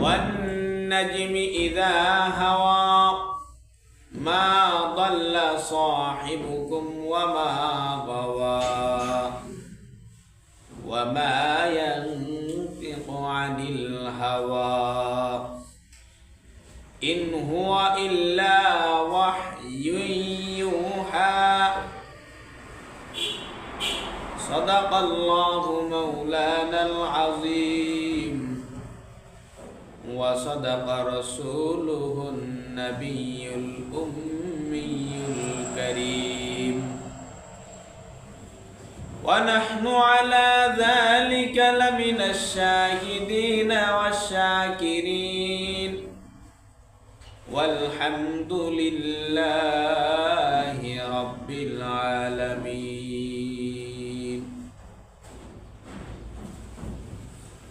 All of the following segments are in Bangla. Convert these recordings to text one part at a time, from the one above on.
والنجم إذا هوى. ما ضل صاحبكم وما غوى. وما ينطق عن الهوى. إن هو إلا وحي يوحى. صدق الله مولانا العظيم. وصدق رسوله النبي الأمي الكريم. ونحن على ذلك لمن الشاهدين والشاكرين. والحمد لله رب العالمين.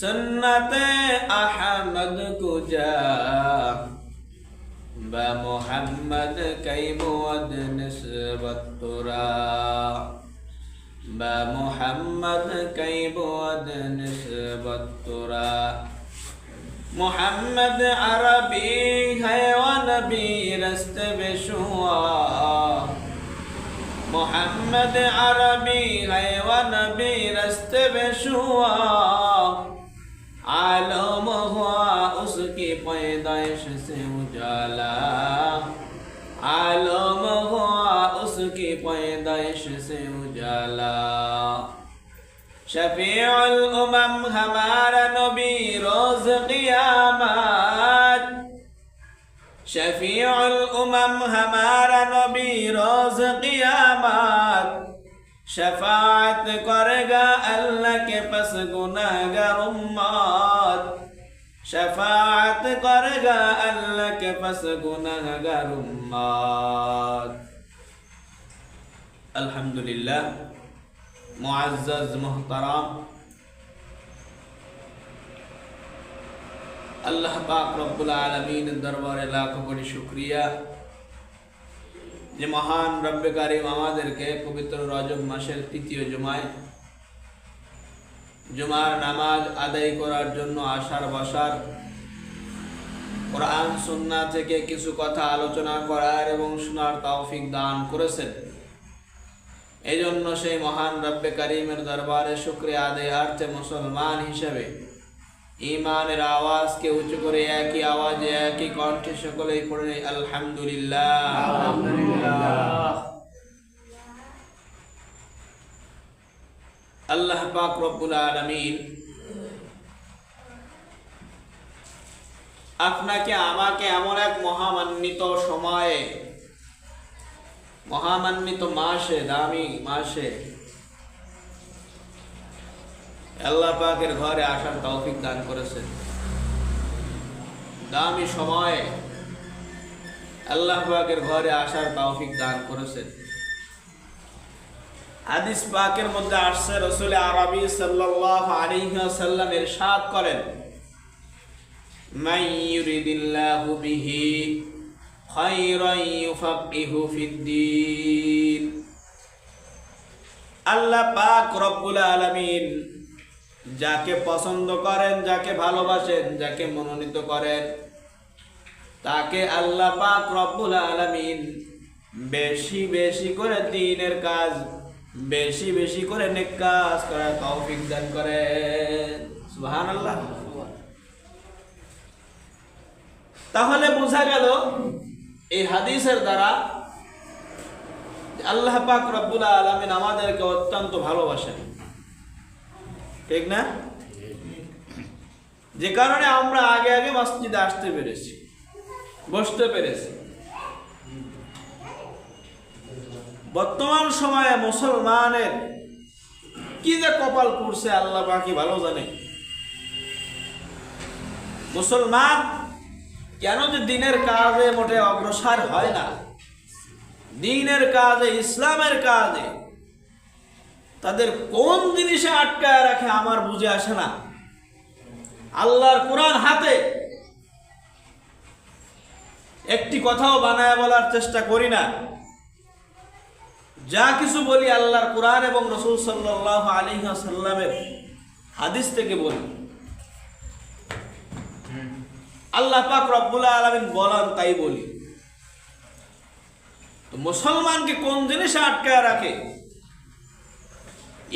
سنت احمد کو جا با محمد کی بود نسبت ترا؟ با محمد کی بود نسبت ترا؟ محمد عربی ہے و نبی رست بشوا؟ محمد عربی ہے و نبی رست بشوا؟ आलम हुआ उसकी पैदाइश से उजाला आलम हुआ उसकी पैदाइश से उजाला शफीउल उमम हमारा नबी रोज क़ियामत शफीउल उमम हमारा नबी रोज क़ियामत شفاعت کرے گا اللہ کے پس گناہ گار امت شفاعت قرقا لك فسكن هجر الحمد لله. معزز محترم. الله پاک رب العالمين دربار لاکھ بڑی شکریہ. جمعان رب کریم آمادر کے پبتر راجب ماشر تیتیو جمعائے জুমার নামাজ আদায় করার জন্য আসার বসার, কোরআন সুন্না থেকে কিছু কথা আলোচনা করার এবং শোনার তৌফিক দান করেছেন। এই জন্য সেই মহান রব্বে করিমের দরবারে শুক্রিয়া আদায়ার্থে মুসলমান হিসেবে ইমানের আওয়াজকে উঁচু করে একই আওয়াজে একই কণ্ঠে সকলেই পড়ে আলহামদুলিল্লাহ। আল্লাহ পাক রব্বুল আলামিন আপনাকে, আমাকে এমন এক মহামান্বিত সময়ে, মহামান্বিত মাসে, দামি মাসে আল্লাহ পাকের ঘরে আসার তৌফিক দান করেছেন। দামি সময়ে আল্লাহ পাকের ঘরে আসার তৌফিক দান করেছেন। হাদিস পাকের মধ্যে আসছে, রসুল আরবি সাল্লাল্লাহু আলাইহি ওয়াসাল্লাম ইরশাদ করেন ইউরিদিল্লাহু বিহি খায়রান ইউফাক্কিহু ফিদ্দিন। আল্লাহ পাক রব্বুল আলামিন যাকে পছন্দ করেন, যাকে ভালোবাসেন, যাকে মনোনীত করেন, তাকে আল্লাহ পাক রব্বুল আলামিন বেশি বেশি করে দিনের কাজ বেশি বেশি করে নেক কাজ তৌফিক দান করেন সুবহানাল্লাহ। তাহলে বোঝা গেল, এই হাদিসের দ্বারা আল্লাহ পাক রব্বুল আলমিন আমাদেরকে অত্যন্ত ভালোবাসেন। ঠিক না? যে কারণে আমরা আগে আগে মসজিদে আসতে পেরেছি, বসতে পেরেছি। বর্তমান সময়ে মুসলমানের কি যে কপাল পড়ছে আল্লাহ বাকি ভালো জানে? মুসলমান কেন যে দিনের কাজে মোটে অগ্রসর হয় না? দিনের কাজে, ইসলামের কাজে তাদের কোন জিনিসে আটকায় রাখে আমার বুঝে আসে না। আল্লাহর কোরআন হাতে একটি কথাও বানায় বলার চেষ্টা করি না। যা কিছু বলি আল্লাহর কোরআন এবং রসুল সাল্লাহ আলী সাল্লামের হাদিস থেকে বলি। আল্লাহ পাক রব্বুল আলমিন বলান তাই বলি। তো মুসলমানকে কোন জিনিসে আটকায় রাখে?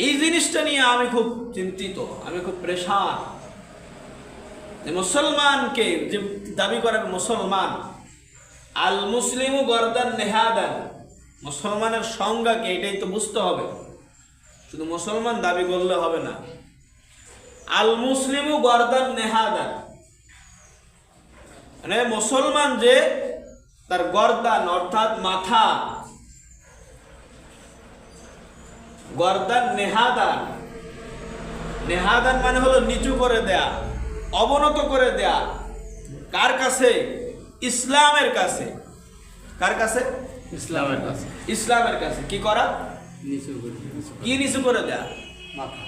এই জিনিসটা নিয়ে আমি খুব চিন্তিত, আমি খুব প্রেশান মুসলমানকে যে দাবি করেন মুসলমান আল মুসলিম গর্দান নেহাদান। মুসলমানের সংজ্ঞাকে এটাই তো বুঝতে হবে। শুধু মুসলমান দাবি করলে হবে না। আল মুসলিমু গর্দান নেহাদান। মানে মুসলমান যে তার গর্দান, অর্থাৎ মাথা। গর্দান নেহাদান। নেহাদান মানে হলো নিচু করে দেয়া, অবনত করে দেয়া। কার কাছে? ইসলামের কাছে। কার কাছে? ইসলামের কাছে। ইসলামের কাছে। কি করা? নিচু করে কি নিচু করে দেয়া? মাথা।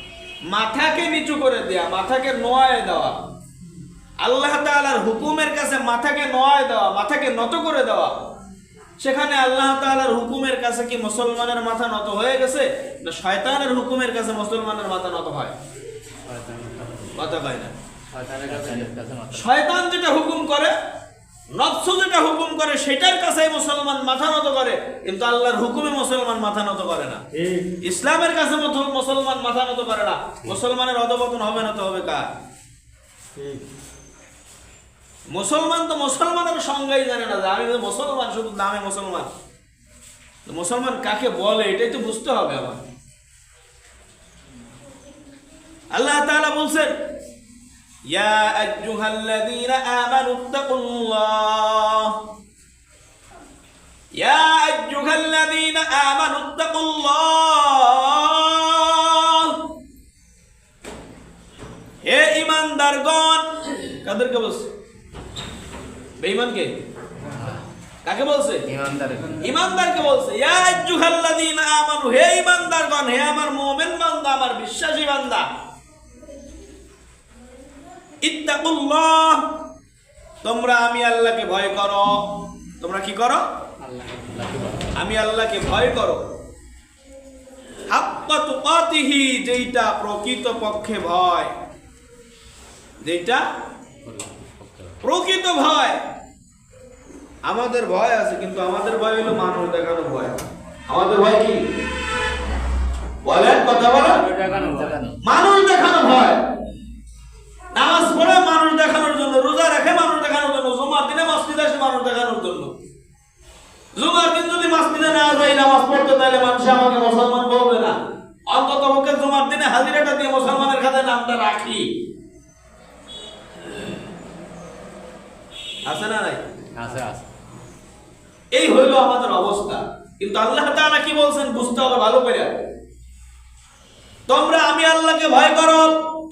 মাথাকে নিচু করে দেয়া মাথাকে নোয়ায় দেওয়া। আল্লাহ তাআলার হুকুমের কাছে মাথাকে নোয়ায় দেওয়া মাথাকে নত করে দেওয়া। সেখানে আল্লাহ তাআলার হুকুমের কাছে কি মুসলমানের মাথা নত হয়ে গেছে না শয়তানের হুকুমের কাছে মুসলমানের মাথা নত হয়? কথা হয় না। শয়তান যেটা হুকুম করে নফস যেটা হুকুম করে সেটার কাছে মুসলমান মাথা নত করে কিন্তু আল্লাহর হুকুমে মুসলমান মাথা নত করে না। ইসলামের কাছে মত- মুসলমান মাথা নত করে না। মুসলমানের অধপতন হবে না তো হবে কার? মুসলমান তো মুসলমানের সংজ্ঞাই জানে না যে আমি মুসলমান শুধু নামে মুসলমান। মুসলমান কাকে বলে এটাই তো বুঝতে হবে আমার। আল্লাহ তাআলা বলছেন ইয়া আইয়ুহাল্লাযীনা আমানু তাকুল্লাহ ইয়া আইয়ুহাল্লাযীনা আমানু তাকুল্লাহ হে ইমানদারগণ কাদেরকে বলছে? বেঈমানকে? কাকে বলছে? ইমানদারকে বলছে ইয়া আইয়ুহাল্লাযীনা আমানু হে ইমানদারগণ হে আমার মুমিন বান্দা আমার বিশ্বাসী বান্দা ইত্তাকুল্লাহ। তোমরা আমি আল্লাহকে ভয় করো। তোমরা কি করো। আমি আল্লাহকে ভয় করো। যেইটা প্রকৃত পক্ষে ভয়। যেইটা প্রকৃত ভয়। আমাদের ভয় আছে কিন্তু আমাদের ভয় হলো মানুষ দেখানো ভয়। আমাদের ভয় কি? বলেন কথা বলেন। মানুষ দেখানো ভয় নামাজ পড়ে মানুষ দেখানোর জন্য রোজা রাখে মানুষ দেখানোর জন্য জুমার দিনে মসজিদে আসে মানুষ দেখানোর জন্য। জুমার দিন যদি মসজিদে না যাই নামাজ পড়তে তাহলে মানুষ আমাকে মুসলমান বলবে না। অন্তত পক্ষে জুমার দিনে হাজিরাটা দিয়ে মুসলমানের খাতায় নামটা রাখি। আছে না নাই? আছে আছে। এই হইল আমাদের অবস্থা। কিন্তু আল্লাহ তাআলা কি বলছেন? বুঝতে হবে ভালো করে। তোমরা আমি আল্লাহকে ভয় করো।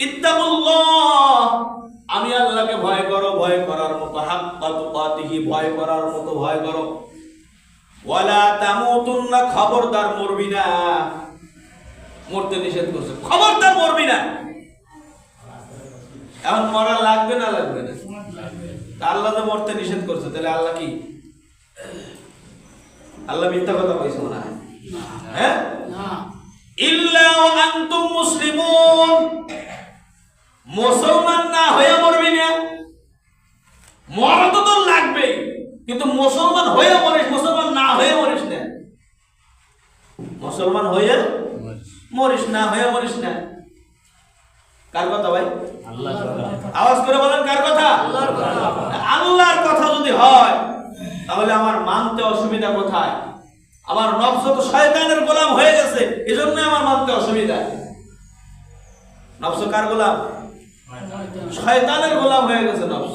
ইত্তাকুল্লাহ। আমি আল্লাহকে ভয় করো ভয় করার মতো হাক্কা তুকাতিহি ভয় করার মতো ভয় করো। ওয়ালা তামুতুন্না খবরদার মরবি না। মরতে নিষেধ করছে। খবরদার মরবি না। এখন মরা লাগবে না লাগবে না? আল্লাহ তো মরতে নিষেধ করছে তাহলে আল্লাহ কি? আল্লাহ মিথ্যা কথা কইছে মনে হয়। হ্যাঁ? ইল্লা আনতুম মুসলিমুন। মুসলমান না হয়ে মরবি না। মরা তো তোর লাগবেই কিন্তু মুসলমান হয়ে মরিস মুসলমান না হয়ে মরিস না। মুসলমান হয়ে মরিস না হয়ে মরিস না। কার কথা ভাই? আল্লাহ আওয়াজ করে বলেন কার কথা? আল্লাহর কথা। যদি হয় তাহলে তাহলে আমার মানতে অসুবিধা কোথায়? আমার নফস তো শয়তানের গোলাম হয়ে গেছে এজন্য আমার মানতে অসুবিধা। নফস কার গোলাম? শয়তানের গোলাম হয়ে গেছে নফস।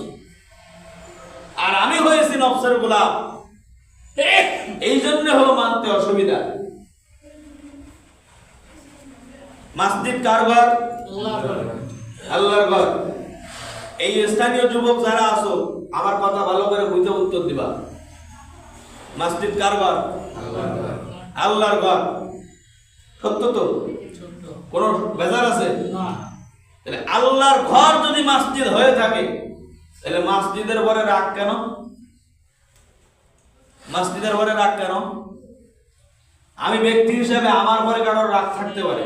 আর আমি হয়েছি নফসের গোলাম। এই জন্য হলো মানতে অসুবিধা। মাসজিদ কার ঘর? আল্লাহর ঘর। এই স্থানীয় যুবক যারা আছো, আমার কথা ভালো করে বুঝে উত্তর দিবা। মসজিদ কার ঘর? আল্লাহর ঘর। সত্য তো? কোন বেজার আছে? তাহলে আল্লাহর ঘর যদি মসজিদ হয়ে থাকে তাহলে মসজিদের পরে রাগ কেন? মসজিদের পরে রাগ কেন? আমি ব্যক্তি হিসেবে আমার পরে কারোর রাগ থাকতে পারে?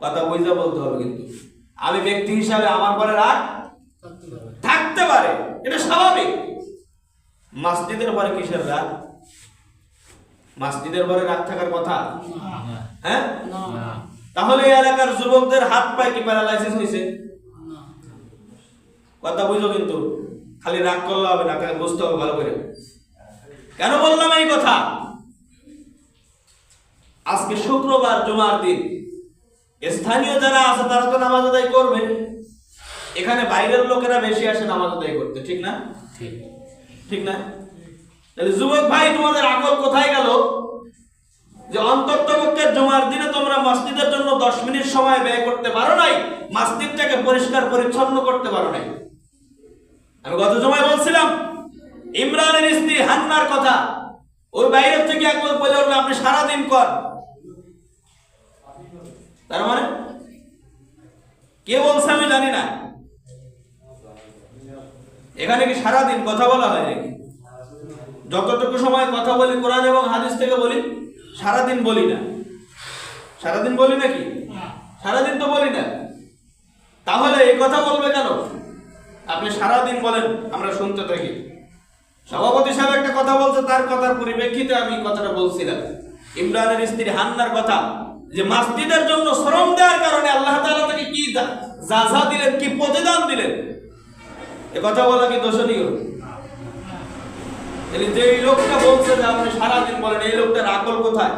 কথা বুঝে বলতে হবে কিন্তু। আমি ব্যক্তি হিসাবে আমার পরে রাগ থাকতে পারে। এটা স্বাভাবিক। মসজিদের পরে কিসের রাগ? মসজিদের পরে রাগ থাকার কথা? হ্যাঁ? তাহলে এলাকার যুবকদের হাত পায়ে কি প্যারালাইসিস হয়েছে কথা বুঝো কিন্তু খালি রাগ করলে হবে না বুঝতে হবে ভালো করে। কেন বললাম এই কথা? আজকে শুক্রবার জুমার দিন। স্থানীয় যারা আছে তারা তো নামাজ আদায় করবে। এখানে বাইরের লোকেরা বেশি আসে নামাজ আদায় করতে ঠিক না? ঠিক। ঠিক না? তাহলে যুবক ভাই তোমাদের আকল কোথায় গেল? যে অন্তর্তপক্ষে জমার দিনে তোমরা মসজিদের জন্য দশ মিনিট সময় ব্যয় করতে পারো নাই, মসজিদটাকে পরিষ্কার পরিচ্ছন্ন করতে পারো নাই। আমি গত জমায় বলছিলাম, ইমরানের স্ত্রী হান্নার কথা, ওর বাইরের থেকে একবার বলে উঠল, আপনি সারাদিন কর। তার মানে? কে বলছে আমি জানি না। এখানে কি সারাদিন কথা বলা হয় নাকি? যতটুকু সময় কথা বলি, কোরআন এবং হাদিস থেকে বলি সারাদিন বলি না। সারাদিন বলি নাকি? সারাদিন তো বলি না। তাহলে এই কথা বলবে কেন? আপনি সারাদিন বলেন আমরা শুনতে থাকি। সভাপতি সাহেব একটা কথা বলছে তার কথার পরিপ্রেক্ষিতে আমি কথাটা বলছিলাম। ইমরানের স্ত্রী হান্নার কথা যে মাসজিদের জন্য শ্রম দেওয়ার কারণে আল্লাহ তাআলা তাকে কি যা- দিলেন কি প্রতিদান দিলেন? এ কথা বলা কি দোষণীয়? তাহলে যে এই লোকটা বলছে যে আপনি সারাদিন বলেন, এই লোকটার আকল কোথায়?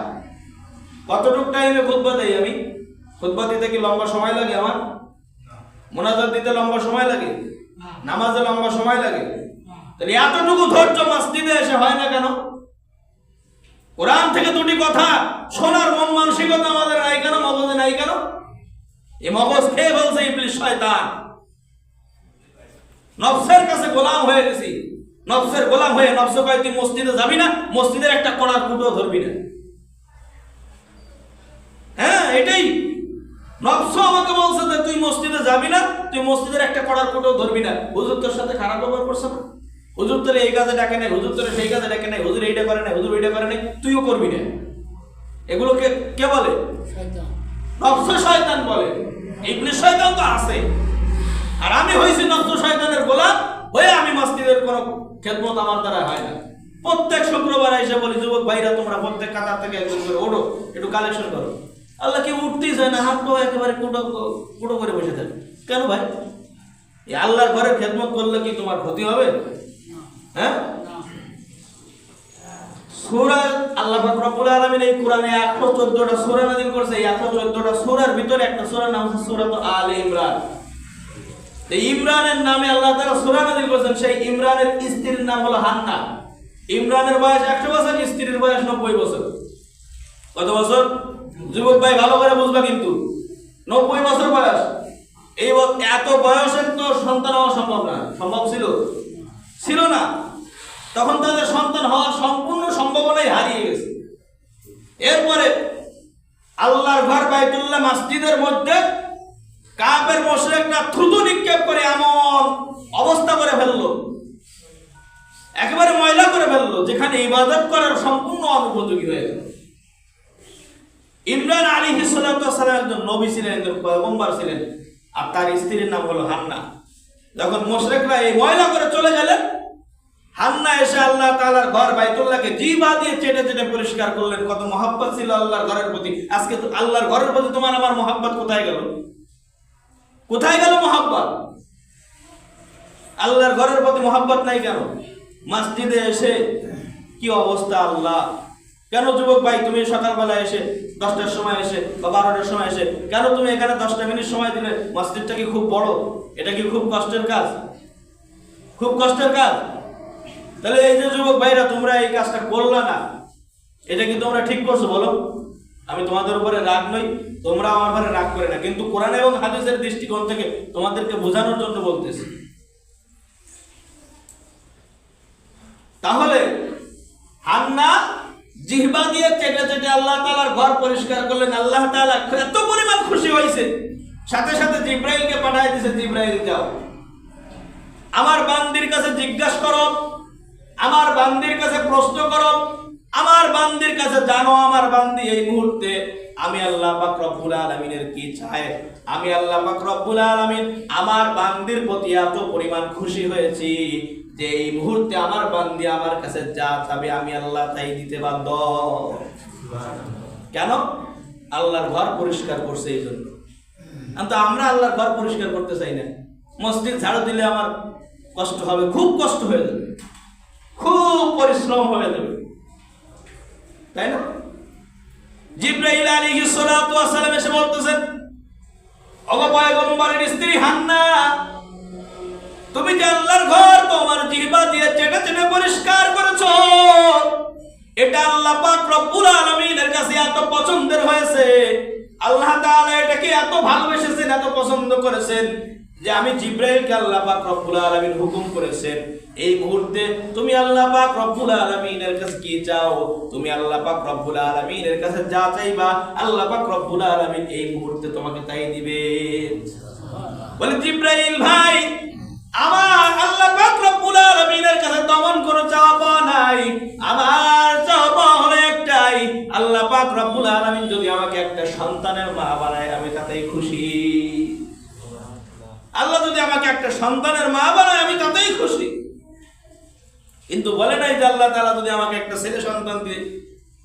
কতটুক টাইমে খুতবা দেই আমি? খুতবা দিতে কি লম্বা সময় লাগে আমার? মোনাজাত দিতে লম্বা সময় লাগে? নামাজে লম্বা সময় লাগে? তাহলে এতটুকু ধৈর্য মসজিদে এসে হয় না কেন? কোরআন থেকে দুটি কথা শোনার মন মানসিকতা আমাদের নাই কেন? মগজে নাই কেন? এই মগজ খেয়ে বলছে ইবলিশ শয়তান। নফসের কাছে গোলাম হয়ে গেছি। নফসের গোলাম হয়ে নফস কয় তুই মসজিদে যাবি না মসজিদের একটা কোনার কুটো ধরবি না। হ্যাঁ এটাই। নফস আমাকে বলছে যে তুই মসজিদে যাবি না তুই মসজিদের একটা কড়ার কুটো ধরবি না। হুজুর তোর সাথে খারাপ ব্যবহার করছে না? হুজুর তোর এই কাজে ডাকে নাই হুজুর তোর সেই কাজে ডাকে নাই হুজুর এইটা করে নাই হুজুর ওইটা করে নাই তুইও করবি না। এগুলোকে কে বলে? নফস শয়তান বলে। ইবলিশ শয়তান তো আছে। আর আমি হয়েছি নষ্ট শয়তানের গোলাম হয়ে আমি মসজিদের কোনো খেদমত আমার দ্বারা হয় না। প্রত্যেক শুক্রবার এসে বলি, যুবক ভাইরা, তোমরা প্রত্যেক কাতার থেকে একজন করে ওঠো, একটু কালেকশন করো। আল্লাহ কি উঠতেই যায় না, হাত পা একেবারে কুটো কুটো করে বসে থাকে। কেন ভাই? এই আল্লাহর ঘরে খেদমত করলে কি তোমার ক্ষতি হবে? হ্যাঁ? সূরা আল্লাহ রব্বুল আলামিন এই কোরআনে 114টা সূরা নাযিল করছে। এই 114টা সূরার ভিতরে একটা সূরার নাম হচ্ছে সূরা আলে ইমরান। ইমরানের নামে আল্লাহ তারা সূরা নাযিল করেছেন, সেই ইমরানের স্ত্রীর নাম হলো হান্না ইমরানের বয়স 100 বছর, স্ত্রীর বয়স 90 বছর। কত বছর? যুবক ভাই, ভালো করে বুঝবা কিন্তু। 90 বছর বয়স। এই এত বয়সের তো সন্তান হওয়া সম্ভব না। সম্ভব ছিল? ছিল না। তখন তাদের সন্তান হওয়ার সম্পূর্ণ সম্ভাবনাই হারিয়ে গেছে। এরপরে আল্লাহর ঘর বাইতুল্লাহ মসজিদের মধ্যে কাপের মোশরেকরা থুতু নিক্ষেপ করে এমন অবস্থা করে ফেলল। একেবারে ময়লা করে ফেলল, যেখানে ইবাদত করার সম্পূর্ণ অনুপযোগী হয়ে গেল। ইমরান আলী হিসালাম একজন নবী ছিলেন, একজন পয়গম্বর ছিলেন, আর তার স্ত্রীর নাম হলো হান্না। যখন মোশরেকরা এই ময়লা করে চলে গেলেন, হান্না এসে আল্লাহ তাআলার ঘর বাইতুল্লাহকে জিবা দিয়ে চেটে চেটে পরিষ্কার করলেন। কত মহাব্বত ছিল আল্লাহর ঘরের প্রতি। আজকে আল্লাহর ঘরের প্রতি তোমার আমার মহাব্বত কোথায় গেল? কোথায় গেল মহাব্বত? আল্লাহর ঘরের প্রতি মহাব্বত নাই কেন? মসজিদে এসে কি অবস্থা আল্লাহ? কেন যুবক ভাই, তুমি সকালবেলা এসে দশটার সময় এসে বা বারোটার সময় এসে কেন তুমি এখানে দশটা মিনিট সময় দিলে? মসজিদটা কি খুব বড়? এটা কি খুব কষ্টের কাজ? খুব কষ্টের কাজ? তাহলে এই যে যুবক ভাইরা, তোমরা এই কাজটা করলা না, এটা কি তোমরা ঠিক করছ বলো? আমি তোমাদের উপরে রাগ নই। তোমরা আমার উপরে রাগ করে না, কিন্তু কোরআন এবং হাদিসের দৃষ্টিকোণ থেকে তোমাদেরকে বোঝানোর জন্য বলতেছি। তাহলে, হান্না জিহবা দিয়ে চেটে চেটে আল্লাহ তাআলার ঘর পরিষ্কার করলেন, আল্লাহ তাআলা এত পরিমাণ খুশি হয়েছে। সাথে সাথে জিব্রাইলকে পাঠাই দিয়েছে জিব্রাইল, যাও। আমার বান্দির কাছে জিজ্ঞাসা করো, আমার বান্দির কাছে প্রশ্ন করো, আমার বান্দির কাছে জানো, আমার বান্দি এই মুহূর্তে আমি আল্লাহ পাক রব্বুল আলামিনের কি চায়? আমি আল্লাহ পাক রব্বুল আলামিন আমার বান্দির প্রতি এত পরিমাণ খুশি হয়েছি যে এই মুহূর্তে আমার বান্দি আমার কাছে যা চাবে আমি আল্লাহ তাই দিতে বাধ্য। কেন? আল্লাহর ঘর পরিষ্কার করছে এই জন্য। কিন্তু আমরা আল্লাহর ঘর পরিষ্কার করতে চাই না। মসজিদ ঝাড়ু দিলে আমার কষ্ট হবে খুব কষ্ট হয়ে যাবে। খুব পরিশ্রম হয়ে যাবে। তাই না? জিব্রাইল ওয়াস সালাম এসে বলতেছেন, ওগো পয়গম্বরের স্ত্রী হান্না, তুমি যে আল্লাহর ঘর তোমার জিহ্বা দিয়ে চেটে চেটে পরিষ্কার করেছ। এটা আল্লাহ পাক রব্বুল আলামিনের কাছে এত পছন্দের হয়েছে। আল্লাহ তাআলা এটাকে এত ভালোবেসেছেন, এত পছন্দ করেছেন। যে আমি জিব্রাইলকে আল্লাহ পাক রব্বুল আলামিন হুকুম করেছেন, এই মুহূর্তে তুমি আল্লাহ পাক রব্বুল আলামিনের কাছে কি চাও? তুমি আল্লাহ পাক রব্বুল আলামিনের কাছে যা চাইবা, আল্লাহ পাক রব্বুল আলামিন এই মুহূর্তে তোমাকে তাই দিবে। বলে, জিব্রাইল ভাই, আমার আল্লাহ পাক রব্বুল আলামিনের কাছে তেমন কোনো চাওয়া পাওয়া নাই। আমার চাওয়া পাওয়া হলো একটাই, আল্লাহ পাক রব্বুল আলামিন যদি আমাকে একটা সন্তানের মা বানায়, আমি তাতেই খুশি। আল্লাহ যদি আমাকে একটা সন্তানের মা বানায়, আমি তাতেই খুশি। কিন্তু বলে নাই যে আল্লাহ তাআলা যদি আমাকে একটা ছেলে সন্তান দিয়ে,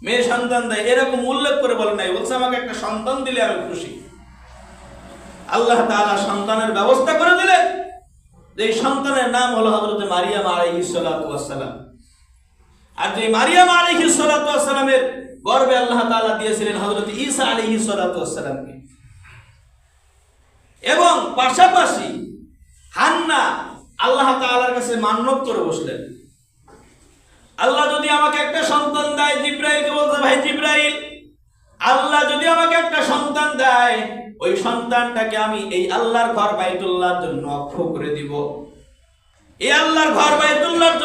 মেয়ে সন্তান দেয়, এরকম উল্লেখ করে বলে নাই, বলছে আমাকে একটা সন্তান দিলে আমি খুশি। আল্লাহ তাআলা সন্তানের ব্যবস্থা করে দিলে যে সন্তানের নাম হলো হযরত মারিয়াম আলাইহিস সালাতু সালাম। আর যে মারিয়াম আলাইহিস সালাতু ওয়াস সালামের আল্লাহ তাআলা দিয়েছিলেন হযরত ঈসা আলাইহিস সালাতু ওয়াস সালামকে। এবং পাশাপাশি হান্না আল্লাহ তাআলার কাছে মান্যত করে বসলেন। আল্লাহ যদি আমাকে একটা সন্তান দেয়, জিব্রাইলকে বলতে ভাই জিব্রাইল, আল্লাহ যদি আমাকে একটা সন্তান দেয়, ওই সন্তানটাকে আমি এই আল্লাহর ঘর বাইতুল্লাহর জন্য অক্ষ করে দিব। এই আল্লাহর ঘর বাইতুল্লাহর জন্য